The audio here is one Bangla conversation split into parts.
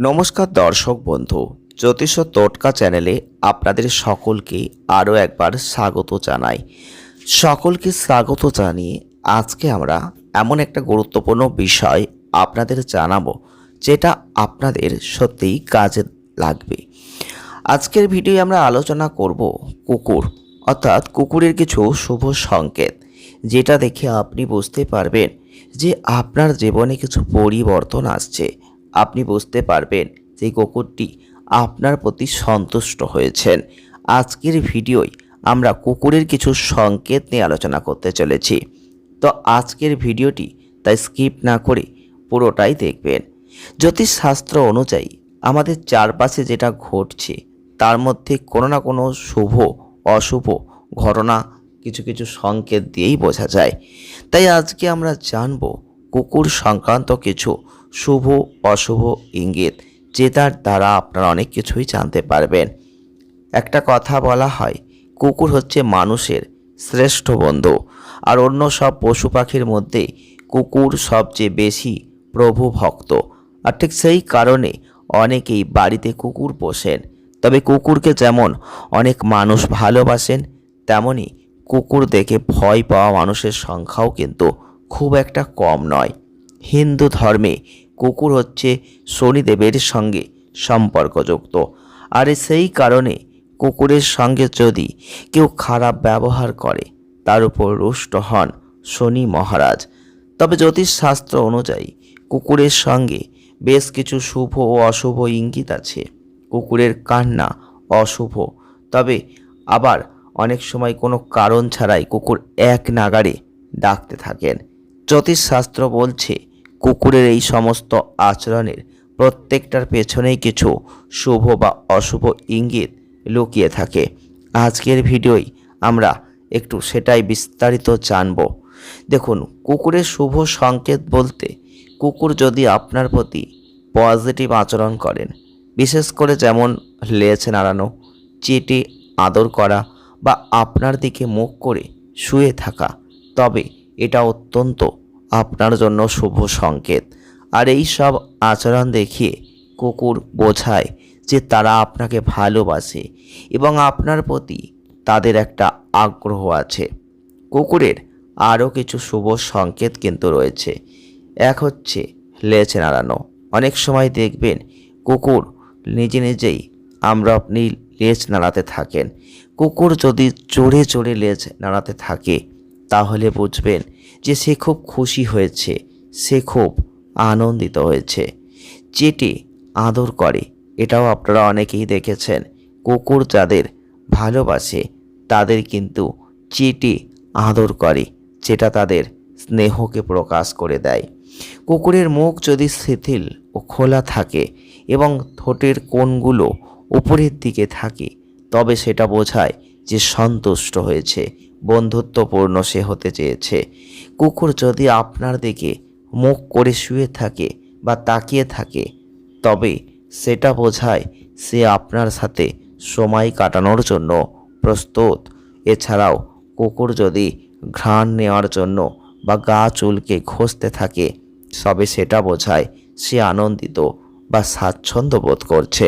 নমস্কার দর্শক বন্ধু, জ্যোতিষ টোটকা চ্যানেলে আপনাদের সকলকে আরও একবার স্বাগত জানাই। সকলকে স্বাগত জানিয়ে আজকে আমরা এমন একটা গুরুত্বপূর্ণ বিষয় আপনাদের জানাব, যেটা আপনাদের সত্যিই কাজে লাগবে। আজকের ভিডিও আমরা আলোচনা করব কুকুর, অর্থাৎ কুকুরের কিছু শুভ সংকেত, যেটা দেখে আপনি বুঝতে পারবেন যে আপনার জীবনে কিছু পরিবর্তন আসছে। আপনি বুঝতে পারবেন যে কুকুরটি আপনার প্রতি সন্তুষ্ট হয়েছেন। আজকের ভিডিওয় আমরা কুকুরের কিছু সংকেত নিয়ে আলোচনা করতে চলেছি। তো আজকের ভিডিওটি তাই স্কিপ না করে পুরোটাই দেখবেন। জ্যোতিষশাস্ত্র অনুযায়ী আমাদের চারপাশে যেটা ঘটছে, তার মধ্যে কোনো না কোনো শুভ, অশুভ ঘটনা কিছু কিছু সংকেত দিয়েই বোঝা যায়। তাই আজকে আমরা জানব কুকুর সংক্রান্ত কিছু শুভ, অশুভ ইঙ্গিত যেটার দ্বারা আপনারা অনেক কিছুই জানতে পারবেন। একটা কথা বলা হয়, কুকুর হচ্ছে মানুষের শ্রেষ্ঠ বন্ধু। আর অন্য সব পশু পাখির মধ্যে কুকুর সবচেয়ে বেশি প্রভু ভক্ত। আর ঠিক সেই কারণে অনেকেই বাড়িতে কুকুর পোষেন। তবে কুকুরকে যেমন অনেক মানুষ ভালোবাসেন, তেমনি কুকুর দেখে ভয় পাওয়া মানুষের সংখ্যাও কিন্তু খুব একটা কম নয়। হিন্দু ধর্মে কুকুর হচ্ছে শনিদেবের সঙ্গে সম্পর্কযুক্ত। আর সেই কারণে কুকুরের সঙ্গে যদি কেউ খারাপ ব্যবহার করে, তার উপর রুষ্ট হন শনি মহারাজ। তবে জ্যোতিষশাস্ত্র অনুযায়ী কুকুরের সঙ্গে বেশ কিছু শুভ ও অশুভ ইঙ্গিত আছে। কুকুরের কান্না অশুভ। তবে আবার অনেক সময় কোনো কারণ ছাড়াই কুকুর এক নাগাড়ে ডাকতে থাকেন। জ্যোতিষশাস্ত্র বলছে কুকুরের এই সমস্ত আচরণের প্রত্যেকটার পেছনেই কিছু শুভ বা অশুভ ইঙ্গিত লুকিয়ে থাকে। আজকের ভিডিওই আমরা একটু সেটাই বিস্তারিত জানব। দেখুন, কুকুরের শুভ সংকেত বলতে কুকুর যদি আপনার প্রতি পজিটিভ আচরণ করেন, বিশেষ করে যেমন লেজ নাড়ানো চেটে আদর করা বা আপনার দিকে মুখ করে শুয়ে থাকা, তবে এটা অত্যন্ত আপনার জন্য শুভ সংকেত। আর এই সব আচরণ দেখিয়ে কুকুর বোঝায় যে তারা আপনাকে ভালোবাসে এবং আপনার প্রতি তাদের একটা আগ্রহ আছে। কুকুরের আরও কিছু শুভ সংকেত কিন্তু রয়েছে। এক হচ্ছে লেজ নাড়ানো। অনেক সময় দেখবেন কুকুর নিজে নিজেই আমরা আপনি লেজ নাড়াতে থাকেন। কুকুর যদি চড়ে চড়ে লেজ নাড়াতে থাকে, তাহলে বুঝবেন যে সে খুব খুশি হয়েছে, সে খুব আনন্দিত হয়েছে। চেটে আদর করে, এটাও আপনারা অনেকেই দেখেছেন। কুকুর যাদের ভালোবাসে, তাদের কিন্তু চেটে আদর করে, যেটা তাদের স্নেহকে প্রকাশ করে দেয়। কুকুরের মুখ যদি শিথিল ও খোলা থাকে এবং ঠোঁটের কোণগুলো উপরের দিকে থাকে, তবে সেটা বোঝায় যে সন্তুষ্ট হয়েছে, বন্ধুত্বপূর্ণ সে হতে চেয়েছে। কুকুর যদি আপনার দিকে মুখ করে শুয়ে থাকে বা তাকিয়ে থাকে, তবে সেটা বোঝায় সে আপনার সাথে সময় কাটানোর জন্য প্রস্তুত। এছাড়াও কুকুর যদি ঘ্রাণ নেওয়ার জন্য বা গা চুলকে ঘষতে থাকে সবে সেটা বোঝায় সে আনন্দিত বা স্বাচ্ছন্দ্য বোধ করছে।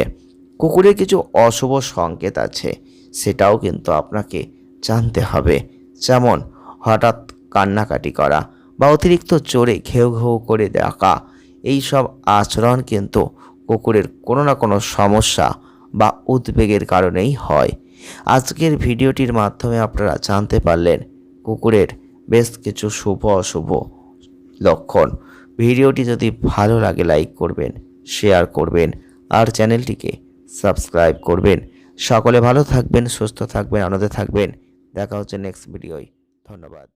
কুকুরের কিছু অশুভ সংকেত আছে। সেটাও কিন্তু আপনাকে জানতে হবে। যেমন, হঠাৎ কান্নাকাটি করা বা অতিরিক্ত জোরে ঘেউ ঘেউ করে দেখা এই সব আচরণ কিন্তু কুকুরের কোনো না কোনো সমস্যা বা উদ্বেগের কারণেই হয়। আজকের ভিডিওটির মাধ্যমে আপনারা জানতে পারলেন কুকুরের বেশ কিছু শুভ অশুভ লক্ষণ। ভিডিওটি যদি ভালো লাগে, লাইক করবেন, শেয়ার করবেন, আর চ্যানেলটিকে সাবস্ক্রাইব করবেন। সকলে ভালো থাকবেন সুস্থ থাকবেন আনন্দে থাকবেন। দেখা হচ্ছে নেক্সট ভিডিওয়। ধন্যবাদ।